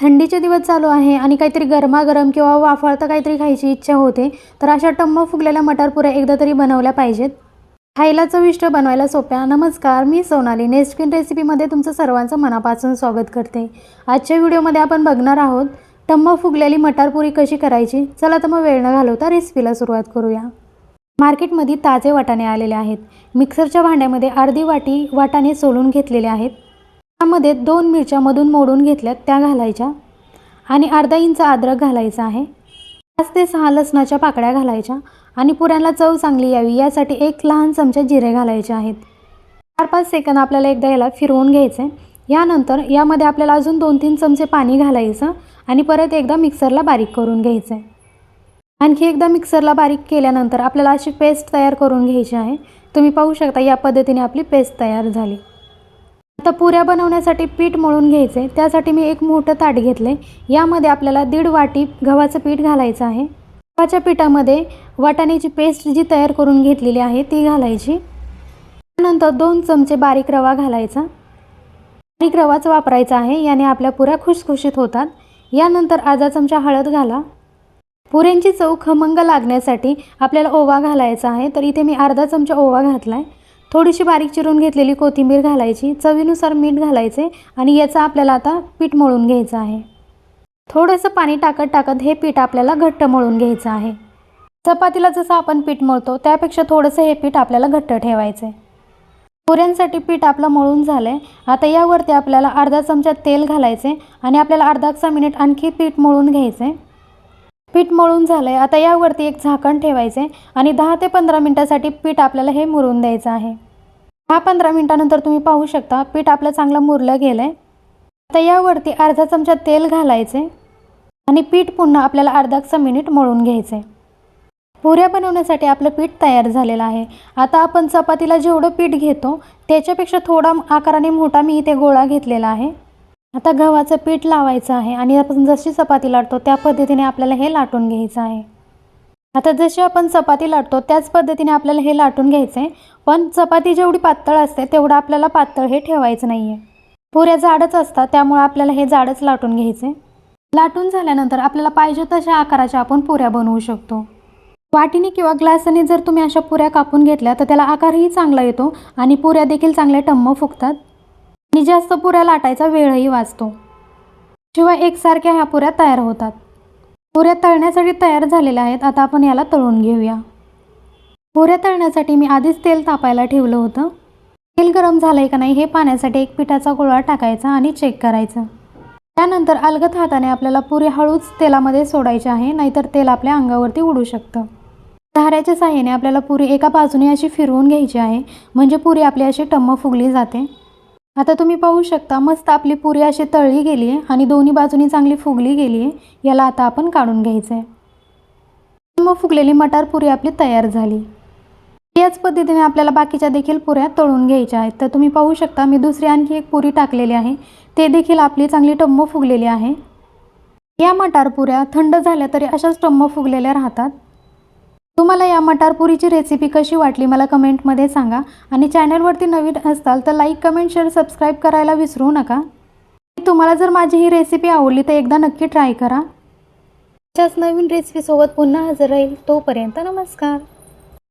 थंडीचे दिवस चालू आहे आणि काहीतरी गरमागरम किंवा वाफाळतं काहीतरी खायची इच्छा होते तर अशा टम्म फुगलेल्या मटारपुऱ्या एकदा तरी बनवल्या पाहिजेत. खायला चविष्ट बनवायला सोप्या. नमस्कार मी सोनाली. नेस्टकिन रेसिपीमध्ये तुमचं सर्वांचं मनापासून स्वागत करते. आजच्या व्हिडिओमध्ये आपण बघणार आहोत टम्म फुगलेली मटारपुरी कशी करायची? चला तर मग वेळ न घालवता रेसिपीला सुरुवात करूया. मार्केटमध्ये ताजे वाटाणे आलेले आहेत. मिक्सरच्या भांड्यामध्ये अर्धी वाटी वाटाणे सोलून घेतलेले आहेत. त्यामध्ये दोन मिरच्या मधून मोडून घेतल्यात त्या घालायच्या. आणि अर्धा इंच अद्रक घालायचा आहे. पाच ते सहा लसणाच्या पाकळ्या घालायच्या आणि पुऱ्यांना चव चांगली यावी यासाठी एक लहान चमचा जिरे घालायचे आहेत. चार पाच सेकंद आपल्याला एकदा याला फिरवून घ्यायचं आहे यानंतर यामध्ये आपल्याला अजून दोन तीन चमचे पाणी घालायचं आणि परत एकदा मिक्सरला बारीक करून घ्यायचं आहे आणखी एकदा मिक्सरला बारीक केल्यानंतर आपल्याला अशी पेस्ट तयार करून घ्यायची आहे. तुम्ही पाहू शकता या पद्धतीने आपली पेस्ट तयार झाली. आता पुऱ्या बनवण्यासाठी पीठ मळून घ्यायचे. त्यासाठी मी एक मोठं ताट घेतले यामध्ये आपल्याला दीड वाटी गव्हाचं पीठ घालायचं आहे. गव्हाच्या पिठामध्ये वाटाण्याची पेस्ट जी तयार करून घेतलेली आहे ती घालायची. त्यानंतर दोन चमचे बारीक रवा घालायचा. बारीक रवाच वापरायचा आहे याने आपल्या पुऱ्या खुशखुशीत होतात. यानंतर अर्धा चमचा हळद घाला. पुऱ्यांची चव खमंग लागण्यासाठी आपल्याला ओवा घालायचा आहे. तर इथे मी अर्धा चमचा ओवा घातला आहे थोडीशी बारीक चिरून घेतलेली कोथिंबीर घालायची चवीनुसार मीठ घालायचे आणि याचं आपल्याला आता पीठ मळून घ्यायचं आहे. थोडंसं पाणी टाकत टाकत हे पीठ आपल्याला घट्ट मळून घ्यायचं आहे. चपातीला जसं आपण पीठ मळतो त्यापेक्षा थोडंसं हे पीठ आपल्याला घट्ट ठेवायचं आहे. पुऱ्यांसाठी पीठ आपलं मळून झालं आहे आता यावरती आपल्याला अर्धा चमचा तेल घालायचे आणि आपल्याला अर्धा मिनिट आणखी पीठ मळून घ्यायचं आहे पीठ मळून झालं आहे आता यावरती एक झाकण ठेवायचे आणि दहा ते पंधरा मिनटासाठी पीठ आपल्याला हे मुरून द्यायचं आहे. दहा पंधरा मिनटानंतर तुम्ही पाहू शकता पीठ आपलं चांगलं मुरलं गेलं आहे आता यावरती अर्धा चमचा तेल घालायचे आणि पीठ पुन्हा आपल्याला अर्धाचा मिनिट मळून घ्यायचे पुऱ्या बनवण्यासाठी आपलं पीठ तयार झालेलं आहे. आता आपण चपातीला जेवढं पीठ घेतो त्याच्यापेक्षा थोडा आकाराने मोठा मी इथे गोळा घेतलेला आहे. आता गव्हाचं पीठ लावायचं आहे आणि आपण जशी चपाती लाटतो त्या पद्धतीने आपल्याला हे लाटून घ्यायचं आहे. आता जशी आपण चपाती लाटतो त्याच पद्धतीने आपल्याला हे लाटून घ्यायचं आहे पण चपाती जेवढी पातळ असते तेवढं आपल्याला पातळ हे ठेवायचं नाही आहे पुऱ्या जाडच असतात त्यामुळे आपल्याला हे जाडच लाटून घ्यायचे लाटून झाल्यानंतर आपल्याला पाहिजे तशा आकाराच्या आपण पुऱ्या बनवू शकतो. वाटीने किंवा ग्लासाने जर तुम्ही अशा पुऱ्या कापून घेतल्या तर त्याला आकारही चांगला येतो आणि पुऱ्या देखील चांगल्या टम्म फुगतात. आणि जास्त पुऱ्या लाटायचा वेळही वाचतो. शिवाय एकसारख्या ह्या पुऱ्या तयार होतात. पुऱ्या तळण्यासाठी तयार झालेल्या आहेत आता आपण याला तळून घेऊया. पुऱ्या तळण्यासाठी मी आधीच तेल तापायला ठेवलं होतं. तेल गरम झालं आहे का नाही हे पाण्यासाठी एक पिठाचा गोळा टाकायचा आणि चेक करायचं. त्यानंतर अलगत हाताने आपल्याला पुरी हळूच तेलामध्ये सोडायची आहे नाहीतर तेल आपल्या अंगावरती उडू शकतं. धाऱ्याच्या साह्याने आपल्याला पुरी एका बाजूने अशी फिरवून घ्यायची आहे म्हणजे पुरी आपली अशी टम्म फुगली जाते. आता तुम्ही पाहू शकता मस्त आपली पुरी अशी तळली गेली आहे आणि दोन्ही बाजूनी चांगली फुगली गेली आहे याला आता आपण काढून घ्यायचं आहे मग फुगलेली मटार पुरी आपली तयार झाली. याच पद्धतीने आपल्याला बाकीच्या देखील पुऱ्या तळून घ्यायच्या आहेत. तर तुम्ही पाहू शकता मी दुसरी आणखी एक पुरी टाकलेली आहे. ते देखील आपली चांगली टम्म फुगलेली आहे. या मटार पुऱ्या थंड झाल्या तरी अशाच टम्म फुगलेल्या राहतात. तुम्हाला या मटार पुरीची रेसिपी कशी वाटली मला कमेंटमध्ये सांगा. आणि चॅनलवरती नवीन असताल तर लाईक कमेंट शेअर सबस्क्राईब करायला विसरू नका. तुम्हाला जर माझी ही रेसिपी आवडली तर एकदा नक्की ट्राय करा. अशाच नवीन रेसिपीसोबत पुन्हा हजर राहील तोपर्यंत नमस्कार.